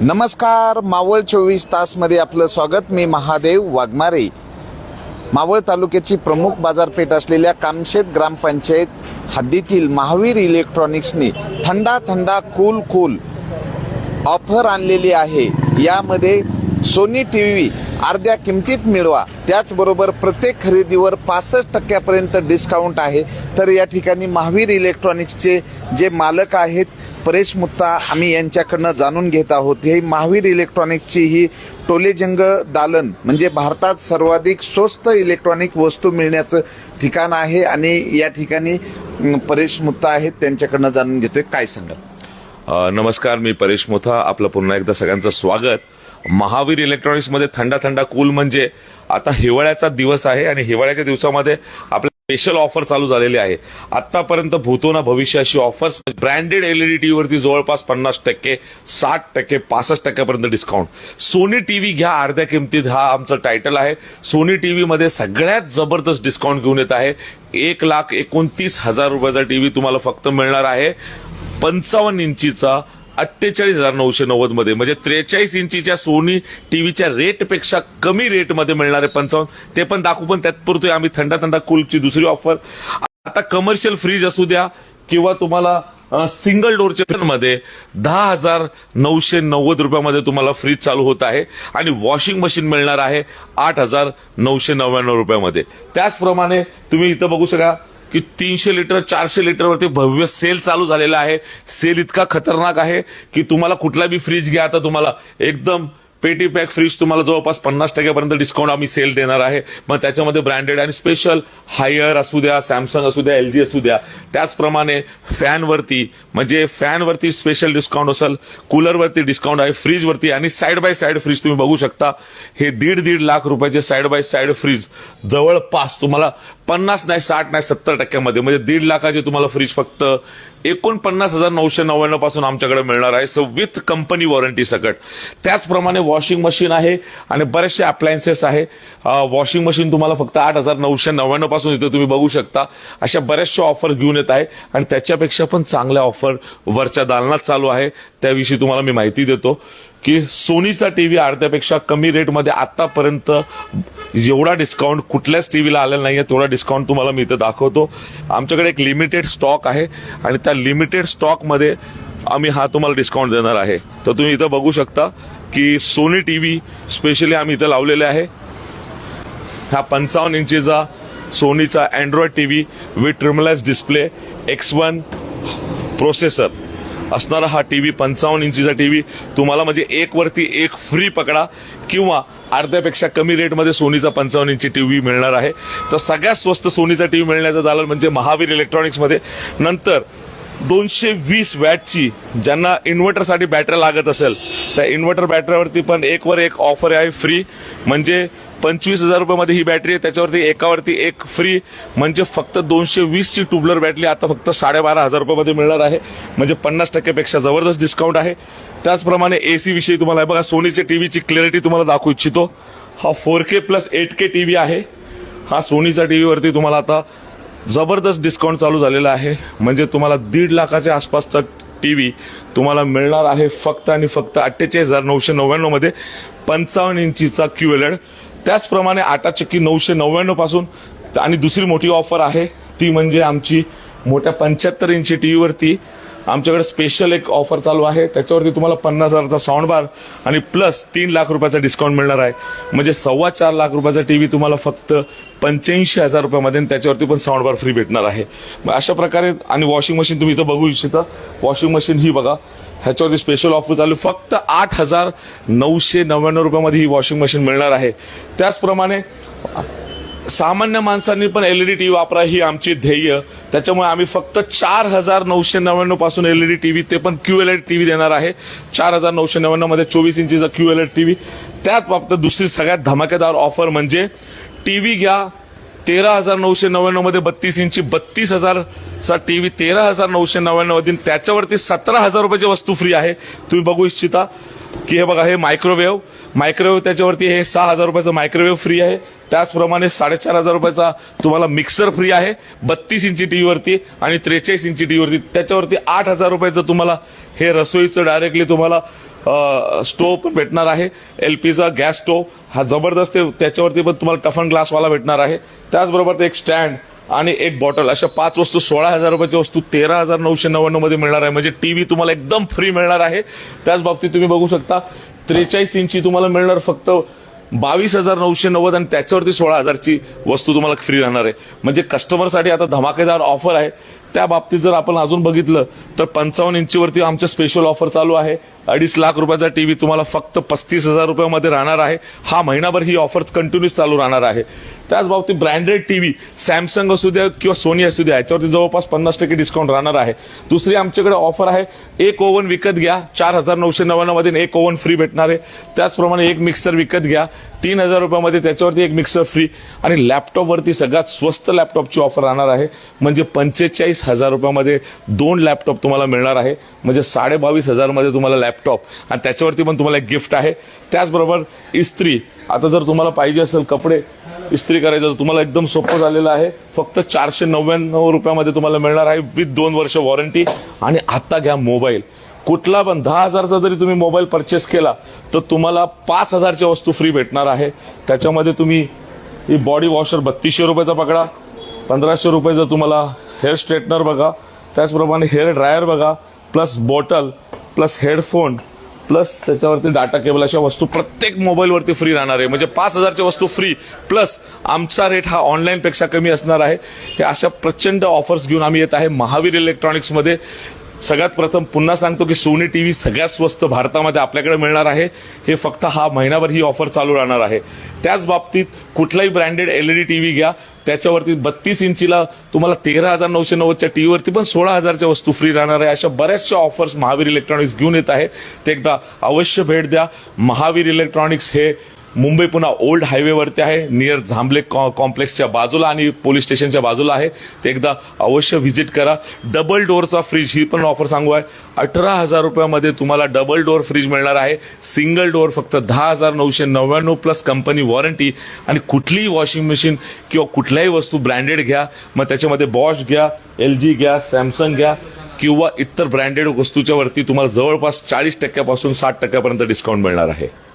नमस्कार मावळ चोवीस तासमध्ये आपलं स्वागत. मी महादेव वाघमारे. मावळ तालुक्याची प्रमुख बाजारपेठ असलेल्या कामशेत ग्रामपंचायत हद्दीतील महावीर इलेक्ट्रॉनिक्सने थंडा थंडा कूल कूल ऑफर आणलेली आहे. यामध्ये सोनी टी व्ही अर्ध्या किमतीत मिळवा. त्याचबरोबर प्रत्येक खरेदीवर पासष्ट टक्क्यापर्यंत डिस्काउंट आहे. तर या ठिकाणी महावीर इलेक्ट्रॉनिक्सचे जे मालक आहेत परेश मुत्ता आम्ही यांच्याकडनं जाणून घेत आहोत. हे महावीर इलेक्ट्रॉनिक्सची ही टोलेजंग दालन म्हणजे भारतात सर्वाधिक स्वस्त इलेक्ट्रॉनिक वस्तू मिळण्याचं ठिकाण आहे आणि या ठिकाणी परेश मुत्ता आहेत त्यांच्याकडनं जाणून घेतोय. काय सांगाल? नमस्कार मी परेश मुथा आपलं पुन्हा एकदा सगळ्यांचं स्वागत. महावीर इलेक्ट्रॉनिक्समध्ये थंडा थंडा कूल म्हणजे आता हिवाळ्याचा दिवस आहे आणि हिवाळ्याच्या दिवसामध्ये आपल्या स्पेशल ऑफर चालू झालेली आहे. आतापर्यंत भूतोना भविष्य अशी ऑफर्स ब्रँडेड एलईडी टीव्हीवरती जवळपास पन्नास टक्के साठ टक्के पासष्ट टक्क्यापर्यंत डिस्काउंट सोनी टीव्ही घ्या अर्ध्या किमतीत हा आमचं टायटल आहे. सोनी टीव्ही मध्ये सगळ्यात जबरदस्त डिस्काउंट घेऊन येत आहे. एक लाख एकोणतीस हजार रुपयाचा टीव्ही तुम्हाला फक्त मिळणार आहे. पंचावन्न इंचीचा अठ्ठेचाळीस हजार नऊशे नव्वदमध्ये म्हणजे त्रेचाळीस इंचीच्या सोनी टीव्हीच्या रेटपेक्षा कमी रेटमध्ये मिळणारे पंचावन्न ते पण दाखवू पण. त्यातपुरते आम्ही थंडा थंडा कूलची दुसरी ऑफर आता कमर्शियल फ्रीज असू द्या किंवा तुम्हाला सिंगल डोरच्या मध्ये दहा हजार नऊशे नव्वद रुपयामध्ये तुम्हाला फ्रीज चालू होत आहे आणि वॉशिंग मशीन मिळणार आहे आठ हजार नऊशे नव्याण्णव रुपयामध्ये. त्याचप्रमाणे तुम्ही इथं बघू शका की तीनशे लिटर चारशे लिटरवरती भव्य सेल चालू झालेला आहे. सेल इतका खतरनाक आहे की तुम्हाला कुठला बी फ्रीज घ्या आता तुम्हाला. एकदम पेटी पॅक फ्रीज तुम्हाला जवळपास पन्नास टक्क्यापर्यंत डिस्काउंट आम्ही सेल देणार आहे. मग त्याच्यामध्ये ब्रँडेड आणि स्पेशल हायर असू द्या सॅमसंग असू द्या एल जी असू द्या. त्याचप्रमाणे फॅनवरती म्हणजे फॅनवरती स्पेशल डिस्काउंट असेल कूलरवरती डिस्काउंट आहे फ्रीजवरती आणि साईड बाय साईड फ्रीज तुम्ही बघू शकता. हे दीड दीड लाख रुपयाचे साईड बाय साईड फ्रीज जवळपास तुम्हाला पन्नास नाही साठ नाही सत्तर टक्क्यामध्ये. म्हणजे दीड लाखाचे तुम्हाला फ्रीज फक्त एकोणपन्नास हजार नऊशे नव्याण्णवपासून आमच्याकडे मिळणार आहे. सो विथ कंपनी वॉरंटी सकट. त्याचप्रमाणे वॉशिंग मशीन आहे आणि बरेचसे अप्लायन्सेस आहे. वॉशिंग मशीन तुम्हाला फक्त आठ हजार नऊशे नव्याण्णवपासून इथे तुम्ही बघू शकता. अशा बऱ्याचशा ऑफर घेऊन येत आहे. आणि त्याच्यापेक्षा पण चांगल्या ऑफर वरच्या दालनात चालू आहे. त्याविषयी तुम्हाला मी माहिती देतो की सोनीचा टी व्ही अर्ध्यापेक्षा कमी रेटमध्ये आतापर्यंत एवढा डिस्काउंट कुठल्याच टी व्हीला आलेला नाही आहे तेवढा डिस्काउंट तुम्हाला मी इथं दाखवतो. आमच्याकडे एक लिमिटेड स्टॉक आहे आणि त्या लिमिटेड स्टॉकमध्ये आम्ही हा तुम्हाला डिस्काउंट देणार आहे. तर तुम्ही इथं बघू शकता की सोनी टी व्ही स्पेशली आम्ही इथं लावलेले आहे. हा पंचावन्न इंचीचा सोनीचा android TV with trimless display X one processor असणारा हा टीव्ही पंचावन्न इंचीचा टीव्ही तुम्हाला म्हणजे एक वरती एक फ्री पकडा किंवा अर्ध्यापेक्षा कमी रेटमध्ये सोनीचा पंचावन्न इंची टीव्ही मिळणार आहे. तर सगळ्यात स्वस्त सोनीचा टीव्ही मिळण्याचं झालं म्हणजे महावीर इलेक्ट्रॉनिक्समध्ये नंतर दोनशे वीस वॅटची ज्यांना इन्व्हर्टरसाठी बॅटरी लागत असेल त्या इन्व्हर्टर बॅटरीवरती पण एक वर एक ऑफर आहे फ्री म्हणजे पंचवीस हजार रुपयामध्ये ही बॅटरी आहे त्याच्यावरती एकावरती एक फ्री म्हणजे फक्त दोनशे वीसची ट्युबलर बॅटरी आता फक्त साडेबारा हजार रुपयामध्ये मिळणार आहे. म्हणजे पन्नास टक्क्यापेक्षा जबरदस्त डिस्काउंट आहे. त्याचप्रमाणे एसी विषयी तुम्हाला बघा सोनीच्या टीव्हीची क्लॅरिटी तुम्हाला दाखवू इच्छितो. हा four K plus eight K T V आहे. हा सोनीचा टी व्हीवरती तुम्हाला आता जबरदस्त डिस्काउंट चालू झालेला आहे. म्हणजे तुम्हाला दीड लाखाच्या आसपासचा टी व्ही तुम्हाला मिळणार आहे फक्त आणि फक्त अठ्ठेचाळीस हजार नऊशे नव्याण्णवमध्ये पंचावन्न इंचीचा क्यू एल एड त्याचप्रमाणे आटा चक्की नऊशे नव्याण्णवपासून आणि दुसरी मोठी ऑफर आहे. ती म्हणजे आमची मोठ्या पंच्याहत्तर इंची टी व्हीवरती आमच्याकडे स्पेशल एक ऑफर चालू आहे. त्याच्यावरती तुम्हाला पन्नास हजारचा साऊंड बार आणि प्लस तीन लाख रुपयाचा डिस्काउंट मिळणार आहे. म्हणजे सव्वा चार लाख रुपयाचा टीव्ही तुम्हाला फक्त पंच्याऐंशी हजार रुपयामध्ये आणि त्याच्यावरती पण साऊंड बार फ्री भेटणार आहे. मग अशा प्रकारे आणि वॉशिंग मशीन तुम्ही इथं बघू इच्छिता. वॉशिंग मशीन ही बघा. ह्याच्यावरती स्पेशल ऑफर चालू. आहे. फक्त आठ हजार नऊशे नव्याण्णव रुपयामध्ये ही वॉशिंग मशीन मिळणार आहे. त्याचप्रमाणे सामान्य माणसांनी पण एलईडी टीव्ही वापरा ही आमची ध्येय. त्याच्यामुळे आम्ही फक्त चार हजार नऊशे नव्याण्णवपासून एलईडी टीव्ही ते पण क्यू एल टीव्ही देणार आहे. चार हजार नऊशे नव्याण्णवमध्ये चोवीस इंचीचा क्यू एल टीव्ही. त्याच बाबतीत दुसरी सगळ्यात धमाकेदार ऑफर म्हणजे टीव्ही घ्या तेरा हजार नऊशे नव्याण्णवमध्ये बत्तीस इंची बत्तीस हजारचा टीव्ही तेरा हजार नऊशे नव्याण्णव त्याच्यावरती सतरा हजार रुपयाची वस्तू फ्री आहे. तुम्ही बघू इच्छिता. की हे बघा हे मायक्रोवेव्ह मायक्रोवेव्ह त्याच्यावरती हे सहा हजार रुपयाचं मायक्रोवेव्ह फ्री आहे. त्याचप्रमाणे साडेचार हजार रुपयाचा तुम्हाला मिक्सर फ्री आहे. बत्तीस इंची टी व्हीवरती आणि त्रेचाळीस इंची टी व्हीवरती त्याच्यावरती आठ हजार रुपयाचं तुम्हाला हे रसोईचं डायरेक्टली तुम्हाला स्टोव पण भेटणार आहे. एल पीचा गॅस स्टोव हा जबरदस्त त्याच्यावरती पण तुम्हाला टफन ग्लासवाला भेटणार आहे. त्याचबरोबर ते एक स्टँड आणि एक बॉटल अशा पाच वस्तू सोळा हजार रुपयाची वस्तू तेरा हजार नऊशे नव्याण्णवमध्ये मिळणार आहे. म्हणजे टीव्ही तुम्हाला एकदम फ्री मिळणार आहे. त्याच बाबतीत तुम्ही बघू शकता त्रेचाळीस इंची तुम्हाला मिळणार फक्त बावीस हजार नऊशे नव्वद आणि त्याच्यावरती सोळा हजारची वस्तू तुम्हाला फ्री राहणार आहे. म्हणजे कस्टमरसाठी आता धमाकेदार ऑफर आहे. त्या बाबतीत जर आपण अजून बघितलं तर पंचावन्न इंचीवरती आमच्या स्पेशल ऑफर चालू आहे. अडीच लाख रुपयाचा टीव्ही तुम्हाला फक्त पस्तीस हजार रुपयामध्ये राहणार आहे. हा महिनाभर ही ऑफर कंटिन्यूस चालू राहणार आहे. त्याच बाबतीत ब्रँडेड टीव्ही सॅमसंग असू द्या किंवा सोनी असू द्या याच्यावरती जवळपास पन्नास टक्के डिस्काउंट राहणार आहे. दुसरी आमच्याकडे ऑफर आहे एक ओव्हन विकत घ्या चार हजार नऊशे नव्याण्णवमध्ये एक ओव्हन फ्री भेटणार आहे. त्याचप्रमाणे एक मिक्सर विकत घ्या. तीन हजार रुपयामध्ये त्याच्यावरती एक मिक्सर फ्री आणि लॅपटॉपवरती सगळ्यात स्वस्त लॅपटॉपची ऑफर राहणार आहे. म्हणजे पंचेचाळीस हजार रुपयामध्ये दोन लॅपटॉप तुम्हाला मिळणार आहे. म्हणजे साडे बावीस हजारमध्ये तुम्हाला लॅपटॉप आणि त्याच्यावरती पण तुम्हाला एक गिफ्ट आहे. त्याचबरोबर इस्त्री. आता जर तुम्हाला पाहिजे असेल कपडे इस्त्री करायचं तुम्हाला एकदम सोपं झालेलं आहे. फक्त चारशे नव्याण्णव रुपयामध्ये तुम्हाला मिळणार आहे विथ दोन वर्ष वॉरंटी आणि आता घ्या मोबाईल कुठला पण दहा हजारचा जरी तुम्ही मोबाईल परचेस केला तर तुम्हाला पाच हजारच्या वस्तू फ्री भेटणार आहे. त्याच्यामध्ये तुम्ही ही बॉडी वॉशर बत्तीसशे रुपयाचा पकडा पंधराशे रुपयाचा तुम्हाला हेअर स्ट्रेटनर बघा त्याचप्रमाणे हेअर ड्रायर बघा plus bottle plus headphone plus त्याच्यावरती डाटा केबल अशा वस्तू प्रत्येक मोबाईलवरती फ्री राहणार आहे. म्हणजे पाच हजारच्या वस्तू फ्री प्लस आमचा रेट हा ऑनलाईनपेक्षा कमी असणार आहे. हे अशा प्रचंड ऑफर्स घेऊन आम्ही येत आहे महावीर इलेक्ट्रॉनिक्समध्ये सगळ्यात प्रथम पुन्हा सांगतो की सोनी टीव्ही सगळ्यात स्वस्त भारतामध्ये आपल्याकडे मिळणार आहे. हे फक्त हा महिनाभर ही ऑफर चालू राहणार आहे. त्याच बाबतीत कुठलाही ब्रँडेड एलईडी टीव्ही घ्या. त्याच्यावरती बत्तीस इंचीला तुम्हाला तेरा हजार नऊशे नव्वदच्या टीव्हीवरती पण सोळा हजारच्या वस्तू फ्री राहणार आहे. अशा बऱ्याचशा ऑफर्स महावीर इलेक्ट्रॉनिक्स घेऊन येत आहे. ते एकदा अवश्य भेट द्या. महावीर इलेक्ट्रॉनिक्स हे मुंबई पुन्हा ओल्ड हायवेवरती आहे नियर झांबले कॉ- कॉम्प्लेक्सच्या बाजूला आणि पोलीस स्टेशनच्या बाजूला आहे. ते एकदा अवश्य व्हिजिट करा. डबल डोअरचा फ्रीज ही पण ऑफर सांगू आहे. अठरा हजार रुपयामध्ये तुम्हाला डबल डोअर फ्रीज मिळणार आहे. सिंगल डोअर फक्त दहा हजार नऊशे नव्याण्णव प्लस कंपनी वॉरंटी आणि कुठलीही वॉशिंग मशीन किंवा कुठल्याही वस्तू ब्रँडेड घ्या. मग त्याच्यामध्ये बॉश घ्या एल जी घ्या सॅमसंग घ्या किंवा इतर ब्रँडेड वस्तूच्या वरती तुम्हाला जवळपास चाळीस टक्क्यापासून साठ टक्क्यापर्यंत डिस्काउंट मिळणार आहे.